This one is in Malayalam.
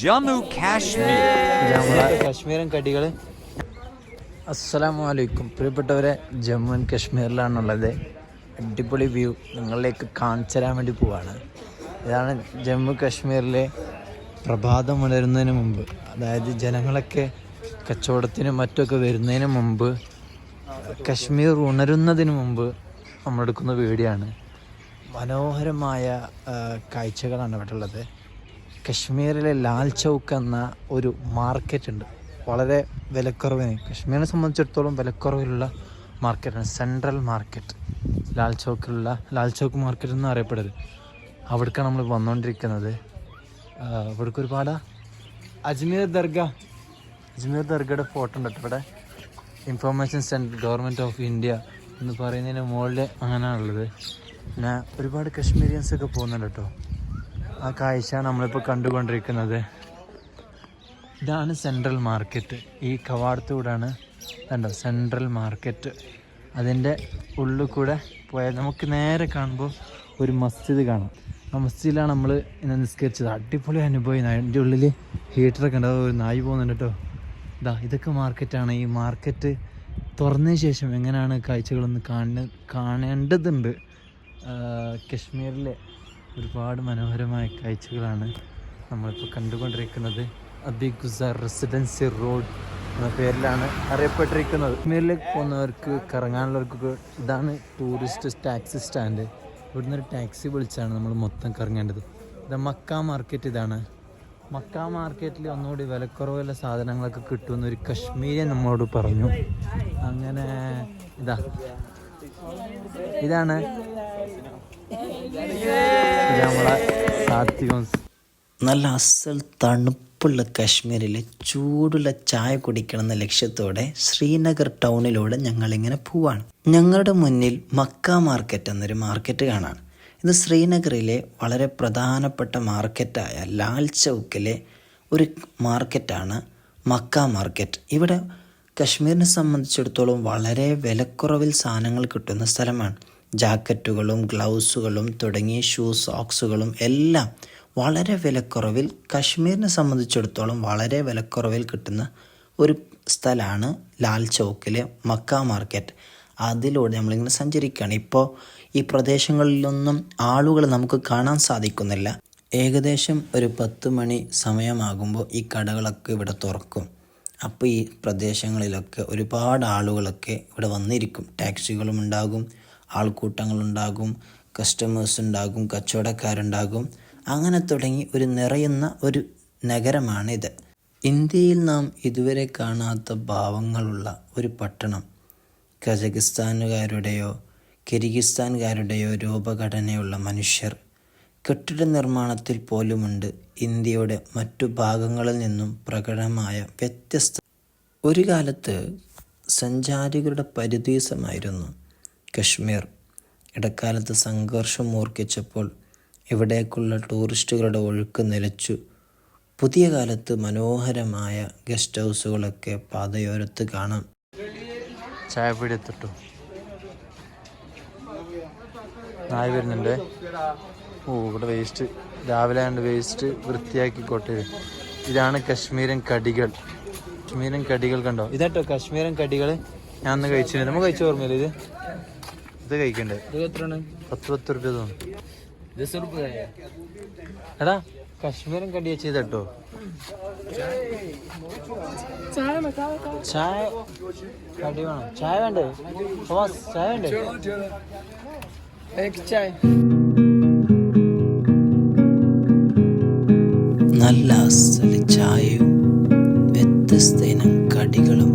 Jammu കാശ്മീർ. കാശ്മീരൻ കടികൾ അസ്സലാമു അലൈക്കും പ്രിയപ്പെട്ടവരെ ജമ്മു ആൻഡ് കാശ്മീരിലാണുള്ളത്. അടിപൊളി വ്യൂ നിങ്ങളിലേക്ക് കാണിച്ചു തരാൻ വേണ്ടി പോവാണ്. ഇതാണ് ജമ്മു കാശ്മീരിലെ പ്രഭാതം ഉണരുന്നതിന് മുമ്പ്. അതായത് ജനങ്ങളൊക്കെ കച്ചവടത്തിനും മറ്റൊക്കെ വരുന്നതിന് മുമ്പ് കശ്മീർ ഉണരുന്നതിന് മുമ്പ് നമ്മളെടുക്കുന്ന വീഡിയോ ആണ്. മനോഹരമായ കാഴ്ചകളാണ് ഇവിടെ ഉള്ളത് കശ്മീരിലെ ലാൽ ചൗക്ക് എന്ന ഒരു മാർക്കറ്റ് ഉണ്ട്. വളരെ വിലക്കുറവിന്. കശ്മീരിനെ സംബന്ധിച്ചിടത്തോളം വിലക്കുറവിലുള്ള മാർക്കറ്റാണ് സെൻട്രൽ മാർക്കറ്റ് ലാൽ ചൗക്കിലുള്ള ലാൽ ചൗക്ക് മാർക്കറ്റ് എന്ന് അറിയപ്പെടരുത് അവിടേക്കാണ് നമ്മൾ വന്നുകൊണ്ടിരിക്കുന്നത്. അവിടേക്ക് ഒരുപാട് അജ്മീർ ദർഗ അജ്മീർ ദർഗയുടെ ഫോട്ടോ ഉണ്ട് ഇവിടെ. Information centre government of India എന്ന് പറയുന്നതിന് മുകളിൽ അങ്ങനെയാണുള്ളത്. പിന്നെ ഒരുപാട് കശ്മീരിയൻസ് ഒക്കെ പോകുന്നുണ്ട് കേട്ടോ. ആ കാഴ്ച നമ്മളിപ്പോൾ കണ്ടുകൊണ്ടിരിക്കുന്നത്. ഇതാണ് സെൻട്രൽ മാർക്കറ്റ് ഈ കവാടത്തൂടാണ് കണ്ടോ? സെൻട്രൽ മാർക്കറ്റ് അതിന്റെ ഉള്ളിൽ കൂടെ പോയാൽ നമുക്ക് നേരെ കാണുമ്പോൾ ഒരു മസ്ജിദ് കാണാം. ആ മസ്ജിദിലാണ് നമ്മൾ ഇന്ന് നിസ്കരിച്ചത്. അടിപൊളി അനുഭവം അതിന്റെ ഉള്ളിൽ ഹീറ്ററൊക്കെ ഉണ്ട്. ഒരു നായി പോകുന്നുണ്ട് കേട്ടോ. ഇതാ ഇതൊക്കെ മാർക്കറ്റാണ് ഈ മാർക്കറ്റ് തുറന്നതിന് ശേഷം എങ്ങനെയാണ് കാഴ്ചകളൊന്ന് കാണ കാണേണ്ടതുണ്ട്? കശ്മീരിലെ ഒരുപാട് മനോഹരമായ കാഴ്ചകളാണ് നമ്മളിപ്പോൾ കണ്ടുകൊണ്ടിരിക്കുന്നത്. അബി ഗുസാർ റെസിഡൻസി റോഡ് എന്ന പേരിലാണ് അറിയപ്പെട്ടിരിക്കുന്നത്. കാശ്മീരിലേക്ക് പോകുന്നവർക്ക് കറങ്ങാനുള്ളവർക്ക് ഇതാണ് ടൂറിസ്റ്റ് ടാക്സി സ്റ്റാൻഡ്. ഇവിടുന്ന് ഒരു ടാക്സി വിളിച്ചാണ് നമ്മൾ മൊത്തം കറങ്ങേണ്ടത്. ഇത് മക്ക മാർക്കറ്റ് ഇതാണ്. മക്ക മാർക്കറ്റിൽ ഒന്നുകൂടി വിലക്കുറവുള്ള സാധനങ്ങളൊക്കെ കിട്ടുമെന്ന് ഒരു കശ്മീരിയൻ നമ്മളോട് പറഞ്ഞു. അങ്ങനെ ഇതാ ഇതാണ് നല്ല അസൽ തണുപ്പുള്ള കാശ്മീരിൽ ചൂടുള്ള ചായ കുടിക്കണം എന്ന ലക്ഷ്യത്തോടെ ശ്രീനഗർ ടൗണിലൂടെ ഞങ്ങളിങ്ങനെ പോവാണ്. ഞങ്ങളുടെ മുന്നിൽ മക്ക മാർക്കറ്റ് എന്നൊരു മാർക്കറ്റ് കാണാൻ ഇത് ശ്രീനഗറിലെ വളരെ പ്രധാനപ്പെട്ട മാർക്കറ്റായ ലാൽ ചൗക്കിലെ ഒരു മാർക്കറ്റാണ് മക്ക മാർക്കറ്റ്. ഇവിടെ കശ്മീരിനെ സംബന്ധിച്ചിടത്തോളം വളരെ വിലക്കുറവിൽ സാധനങ്ങൾ കിട്ടുന്ന സ്ഥലമാണ്. ജാക്കറ്റുകളും ഗ്ലൗസുകളും തുടങ്ങിയ ഷൂ സോക്സുകളും എല്ലാം വളരെ വിലക്കുറവിൽ കശ്മീരിനെ സംബന്ധിച്ചിടത്തോളം വളരെ വിലക്കുറവിൽ കിട്ടുന്ന ഒരു സ്ഥലമാണ് ലാൽ ചൗക്കിലെ മക്ക മാർക്കറ്റ്. അതിലൂടെ നമ്മളിങ്ങനെ സഞ്ചരിക്കുകയാണ്. ഇപ്പോൾ ഈ പ്രദേശങ്ങളിലൊന്നും ആളുകൾ നമുക്ക് കാണാൻ സാധിക്കുന്നില്ല. ഏകദേശം ഒരു പത്ത് മണി സമയമാകുമ്പോൾ ഈ കടകളൊക്കെ ഇവിടെ തുറക്കും. അപ്പോൾ ഈ പ്രദേശങ്ങളിലൊക്കെ ഒരുപാട് ആളുകളൊക്കെ ഇവിടെ വന്നിരിക്കും. ടാക്സികളും ഉണ്ടാകും ആൾക്കൂട്ടങ്ങളുണ്ടാകും കസ്റ്റമേഴ്സ് ഉണ്ടാകും കച്ചവടക്കാരുണ്ടാകും. അങ്ങനെ തുടങ്ങി ഒരു നിറയുന്ന ഒരു നഗരമാണിത്. ഇന്ത്യയിൽ നാം ഇതുവരെ കാണാത്ത ഭാവങ്ങളുള്ള ഒരു പട്ടണം. കസഖിസ്ഥാനുകാരുടെയോ കിർഗിസ്ഥാൻകാരുടെയോ രൂപഘടനയുള്ള മനുഷ്യർ കെട്ടിട നിർമ്മാണത്തിൽ പോലുമുണ്ട് ഇന്ത്യയുടെ മറ്റു ഭാഗങ്ങളിൽ നിന്നും പ്രകടമായ വ്യത്യസ്ത ഒരു കാലത്ത് സഞ്ചാരികളുടെ പരിതീസമായിരുന്നു കശ്മീർ. ഇടക്കാലത്ത് സംഘർഷം മൂർക്കിച്ചപ്പോൾ ഇവിടേക്കുള്ള ടൂറിസ്റ്റുകളുടെ ഒഴുക്ക് നിലച്ചു. പുതിയ കാലത്ത് മനോഹരമായ ഗസ്റ്റ് ഹൗസുകളൊക്കെ പാതയോരത്ത് കാണാം. ചായപ്പൊടി എത്തിട്ടു നായ ഓ ഇവിടെ വേസ്റ്റ് രാവിലെ ആണ്ട് വേസ്റ്റ് വൃത്തിയാക്കിക്കോട്ടെ ഇതാണ് കശ്മീരൻ കടികൾ. കശ്മീരൻ കടികൾ കണ്ടോ? ഇതാട്ടോ കശ്മീരൻ കടികൾ. ഞാൻ അന്ന് കഴിച്ചിട്ടുണ്ട് നമ്മൾ കഴിച്ച ഓർമ്മയില്ല ഇത്? ഇത് കഴിക്കണ്ടേ? പത്ത് പത്ത് റുപ്യ തോന്നുന്നു. എടാ കശ്മീരൻ കടിയ ചെയ്തട്ടോ ചായ കടി വേണം. ചായ വേണ്ടേ? ചായ വേണ്ടേ? നല്ല അസൽ ചായയും വ്യത്യസ്ത ഇനം കടികളും